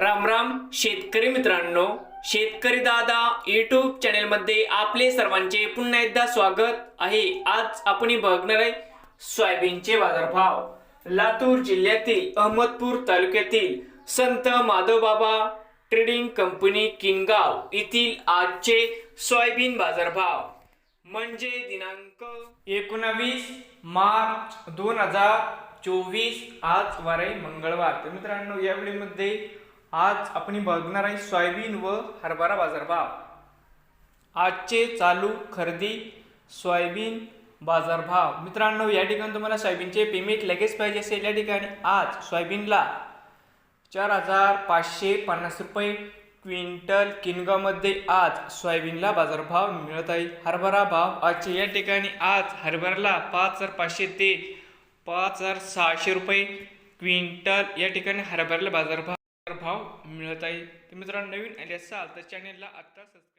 राम राम शेतकरी मित्रांनो. शेतकरी दादा युट्यूब चॅनेलमध्ये आपले सर्वांचे पुन्हा एकदा स्वागत आहे. आज आपण बघणार आहे सोयाबीनचे बाजारभाव. लातूर जिल्ह्यातील अहमदपूर तालुक्यातील संत माधवबाबा ट्रेडिंग कंपनी किनगाव येथील आजचे सोयाबीन बाजारभाव. म्हणजे दिनांक एकोणावीस मार्च दोन हजार चोवीस आज वारे मंगळवार. तर मित्रांनो या आज आपण बघणार आहे सोयाबीन व हरभरा बाजारभाव. आजचे चालू खरेदी सोयाबीन बाजारभाव. मित्रांनो या ठिकाणी तुम्हाला सोयाबीनचे पेमेंट लगेच पाहिजे असेल. या ठिकाणी आज सोयाबीनला चार हजार पाचशे पन्नास रुपये क्विंटल किनगामध्ये आज सोयाबीनला बाजारभाव मिळत आहे. हरभरा भाव आजचे या ठिकाणी आज हरभऱ्याला पाच हजार पाचशे ते पाच हजार सहाशे रुपये क्विंटल या ठिकाणी हरभऱ्याला बाजारभाव भाव मिळत आहे तर मित्रांनो नवीन आले असाल तर चॅनेलला आत्ता सबस्क्राईब